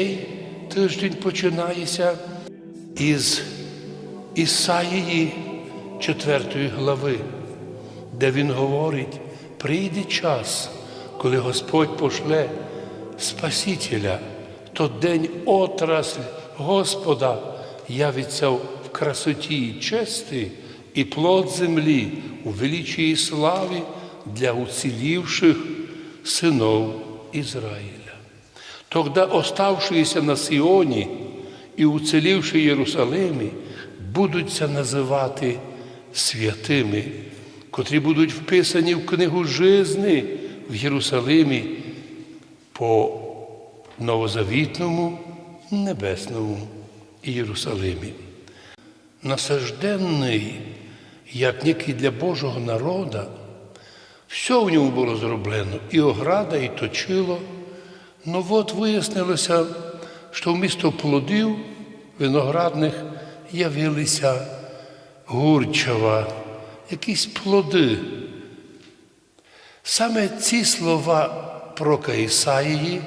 Цей тиждень починається із Ісаїї 4 глави, де він говорить, прийде час, коли Господь пошле Спасителя, то день отрасль Господа явиться в красоті і честі, і плод землі у величії і славі для уцілівших синов Ізраїля. Тогда оставшиеся на Сіоні і уцілівши Єрусалимі, будуться називати святими, котрі будуть вписані в книгу жизни в Єрусалимі по новозавітному небесному Єрусалимі. Насажденний, як некий для Божого народа, все в ньому було зроблено, і ограда, і точило. Ну от вияснилося, що вмісто плодів виноградних явилися гурчава, якісь плоди. Саме ці слова про Ісаїї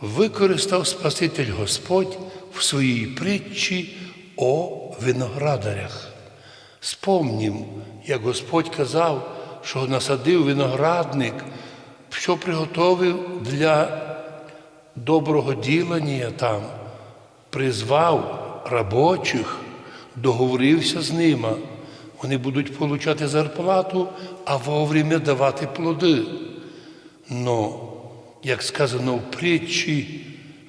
використав Спаситель Господь в своїй притчі о виноградарях. Спомнім, як Господь казав, що насадив виноградник, що приготовив для доброго ділення там, призвав робочих, договорився з ними. Вони будуть получати зарплату, а вовремя давати плоди. Но, як сказано в притчі,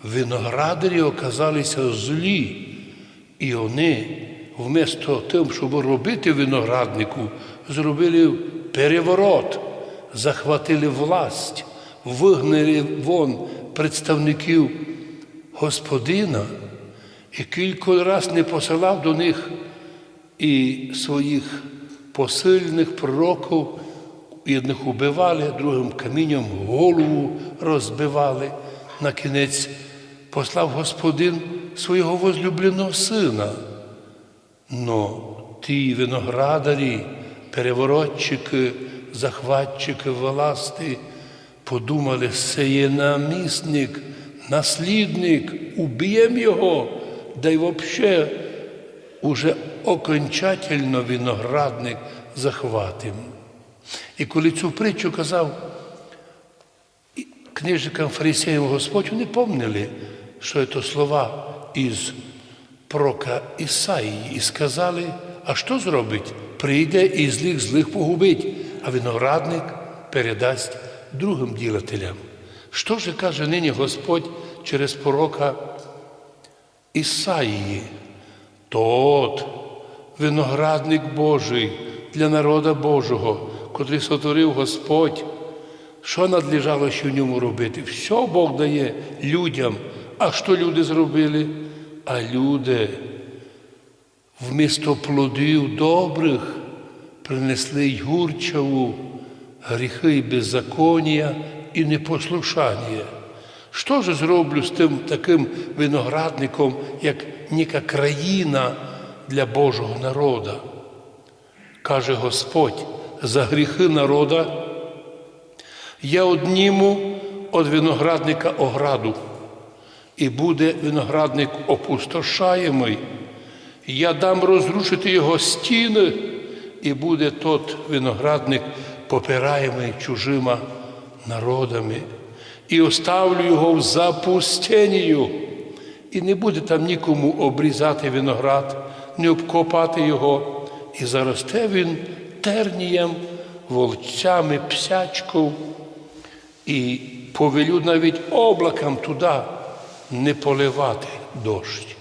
виноградарі оказалися злі, і вони, вместо тим, щоб робити винограднику, зробили переворот, захватили власть, вигнали вон представників Господина і кілька раз не посилав до них і своїх посильних пророків, одних убивали, другим камінням голову розбивали. На кінець послав Господин свого возлюбленого сина. Но ті виноградарі, переворотчики, захватчики власти подумали, це є намісник, наслідник, уб'ємо його, да й взагалі уже окончательно виноградник захватим. І коли цю притчу казав книжникам фарисеям Господь, вони помнили, що це слова із пророка Ісаїї, і сказали, а що зробить? Прийде і злих злих погубить, а виноградник передасть другим ділателям. Що же каже нині Господь через пророка Ісаїї? Тот виноградник Божий для народа Божого, котрий сотворив Господь. Що надлежало ще в ньому робити? Все Бог дає людям. А що люди зробили? А люди вмісто плодів добрих принесли й гурчаву, гріхи беззаконня і непослушання. Що ж зроблю з тим таким виноградником, як ніка країна для Божого народа? Каже Господь, за гріхи народа я одніму від виноградника ограду, і буде виноградник опустошаємий. Я дам розрушити його стіни, і буде тот виноградник попираємий чужима народами, і оставлю його в запустенію, і не буде там нікому обрізати виноград, не обкопати його, і заросте він тернієм, волчцями, псячков, і повелю навіть облакам туди не поливати дощ.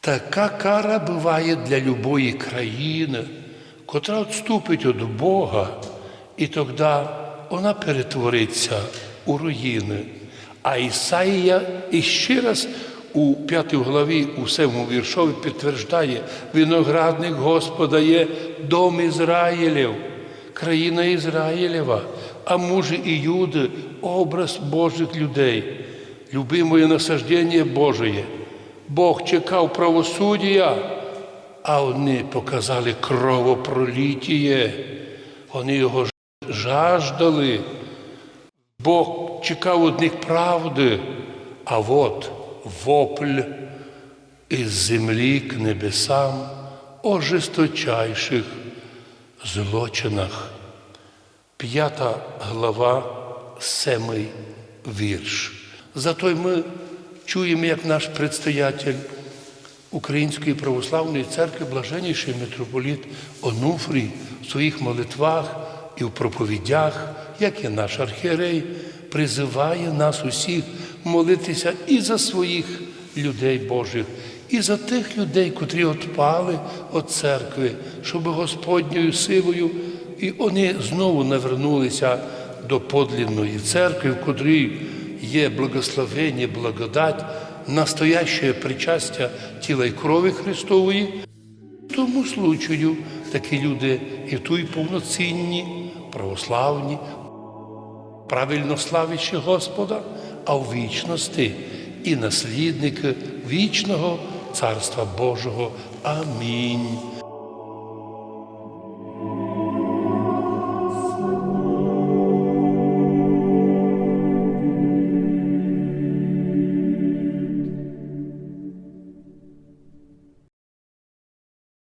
Така кара буває для любої країни, котра відступить від Бога, і тоді вона перетвориться у руїни. А Ісаїя іще раз у п'ятій главі, у сьомому віршові підтверждає, виноградник Господа є дом Ізраїлів, країна Ізраїлєва, а може і Юди, образ Божих людей, любимое насаждення Божие. Бог чекав правосуддя, а вони показали кровопроліття. Вони його жаждали. Бог чекав від них правди, а от вопль із землі к небесам о жесточайших злочинах. П'ята глава, семий вірш. Зато й ми чуємо, як наш предстоятель Української православної церкви, блаженніший митрополіт Онуфрій в своїх молитвах і в проповідях, як і наш архієрей, призиває нас усіх молитися і за своїх людей Божих, і за тих людей, котрі отпали від церкви, щоб Господньою силою і вони знову навернулися до подлинної церкви, в котрій є благословення, благодать, настояще причастя тіла і крові Христової. Тому случаю такі люди і тут повноцінні, православні, правильно славячи Господа, а в вічності і наслідники вічного Царства Божого. Амінь.